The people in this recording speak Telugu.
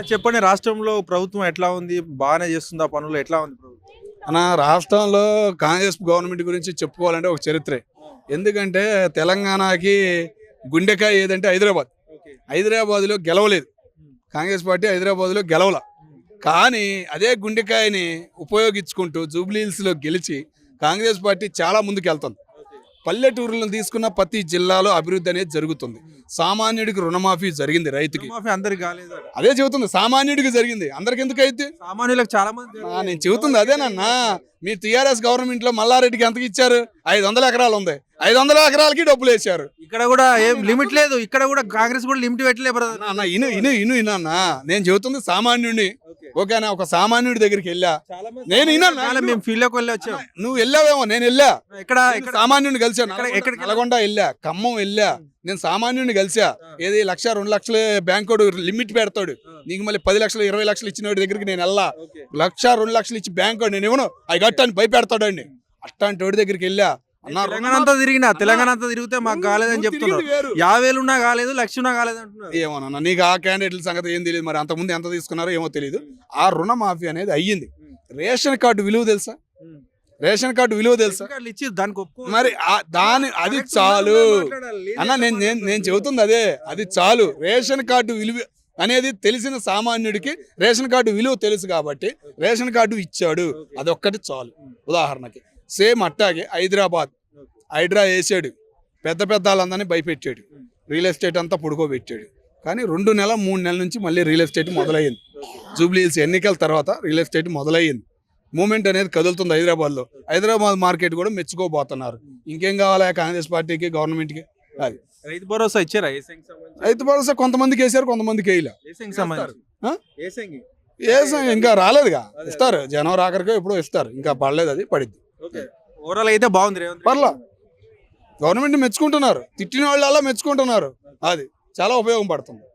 చెప్పండి రాష్ట్రంలో ప్రభుత్వం ఎట్లా ఉంది? బాగానే చేస్తుందా? పనులు ఎట్లా ఉంది ప్రభుత్వం? మన రాష్ట్రంలో కాంగ్రెస్ గవర్నమెంట్ గురించి చెప్పుకోవాలంటే ఒక చరిత్రే. ఎందుకంటే తెలంగాణకి గుండెకాయ ఏదంటే హైదరాబాద్. హైదరాబాద్లో గెలవలేదు. కాంగ్రెస్ పార్టీ హైదరాబాద్లో గెలవల. కానీ అదే గుండెకాయని ఉపయోగించుకుంటూ జూబ్లీహిల్స్లో గెలిచి కాంగ్రెస్ పార్టీ చాలా ముందుకు వెళ్తుంది పల్లెటూరులను తీసుకున్న ప్రతి జిల్లాలో అభివృద్ధి అనేది జరుగుతుంది. సామాన్యుడికి రుణమాఫీ జరిగింది రైతుకి. మాఫీ అందరికి కాలేదు అదే చెబుతుంది సామాన్యుడికి జరిగింది. అందరికి ఎందుకు అయితే సామాన్యులకు చాలా మంది నేను చెబుతుంది అదేనన్నా మీ టీఆర్ఎస్ గవర్నమెంట్లో మల్లారెడ్డికి ఎంతకి ఇచ్చారు? ఐదు వందల ఎకరాలు ఉంది. ఐదు వందల ఎకరాలకి డబ్బులు వేశారు. ఇక్కడ కూడా ఏం లిమిట్ లేదు. ఇక్కడ కూడా కాంగ్రెస్ కూడా లిమిట్ పెట్టలేదు ఇను ఇను ఇను ఇనన్నా నేను చెబుతుంది సామాన్యుడిని ఓకేనా? ఒక సామాన్యుడి దగ్గరికి వెళ్ళా. నేను మేము ఫీల్డ్లోకి వెళ్ళి వచ్చాం. నువ్వు వెళ్ళావేమో? నేను వెళ్ళా. ఇక్కడ సామాన్యుడిని కలిసా ఎక్కడ- నల్గొండ వెళ్ళా. ఖమ్మం వెళ్ళా. నేను సామాన్యుడిని కలిసా ఏది లక్ష రెండు లక్షలు బ్యాంకోడు లిమిట్ పెడతాడు. నీకు మళ్ళీ పది లక్షలు ఇరవై లక్షలు ఇచ్చిన వాడి దగ్గరికి నేను వెళ్ళా. లక్ష రెండు లక్షలు ఇచ్చి బ్యాంక్ నేను ఇవ్వను అవి కట్టని భయపెడతాడు అండి అట్లాంటి వాడి దగ్గరికి వెళ్ళా. తెలంగాణ అంతా తిరిగినా తెలంగాణ అంతా తిరిగితే మాకు కాలేదని చెప్తున్నారు. యాభై వేలు ఉన్నా కాలేదు లక్ష ఉన్నా కాలేదు అంటున్నారు. ఏమోనన్నా నీకు ఆ క్యాండిడేట్ల సంగతి ఏం తెలియదు మరి? అంతకుముందు ఎంత తీసుకున్నారో ఏమో తెలియదు ఆ రుణమాఫీ అనేది అయ్యింది. రేషన్ కార్డు విలువ తెలుసా? రేషన్ కార్డు విలువ తెలుసా? ఇచ్చి దానికి మరి దాని అది చాలు. అన్న నేను నేను నేను చెబుతుంది అదే. అది చాలు. రేషన్ కార్డు విలువ అనేది తెలిసిన సామాన్యుడికి రేషన్ కార్డు విలువ తెలుసు కాబట్టి రేషన్ కార్డు ఇచ్చాడు. అదొక్కటి చాలు. ఉదాహరణకి. సేమ్ అట్టాగే హైదరాబాద్. హైడ్రా వేసాడు. పెద్ద పెద్ద వాళ్ళందరినీ భయపెట్టాడు. రియల్ ఎస్టేట్ అంతా పుడుకోబెట్టాడు. కానీ రెండు నెలల మూడు నెలల నుంచి మళ్ళీ రియల్ ఎస్టేట్ మొదలయ్యింది. జూబ్లీ హిల్స్ ఎన్నికల తర్వాత రియల్ ఎస్టేట్ మొదలయ్యింది. మూమెంట్ అనేది కదులుతుంది హైదరాబాద్లో. హైదరాబాద్ మార్కెట్ కూడా మెచ్చుకోబోతున్నారు. ఇంకేం కావాలా కాంగ్రెస్ పార్టీకి గవర్నమెంట్కి? అది. రైతు భరోసా ఇచ్చారా? రైతు భరోసా కొంతమందికి వేసారు కొంతమందికి వేయలే. ఏసంగి సంబంధించి? ఆ? ఏసంగి ఏ సం- ఇంకా రాలేదుగా. ఇస్తారు. జనవరి ఆఖరికో ఎప్పుడో ఇస్తారు. ఇంకా పడలేదు అది పడిద్ది. ఓకే ఓవరాల్ అయితే బాగుంది రేవంత్ పర్లా. గవర్నమెంట్ మెచ్చుకుంటున్నారు. తిట్టిన వాళ్ళు అలా మెచ్చుకుంటున్నారు. అది చాలా ఉపయోగపడుతుంది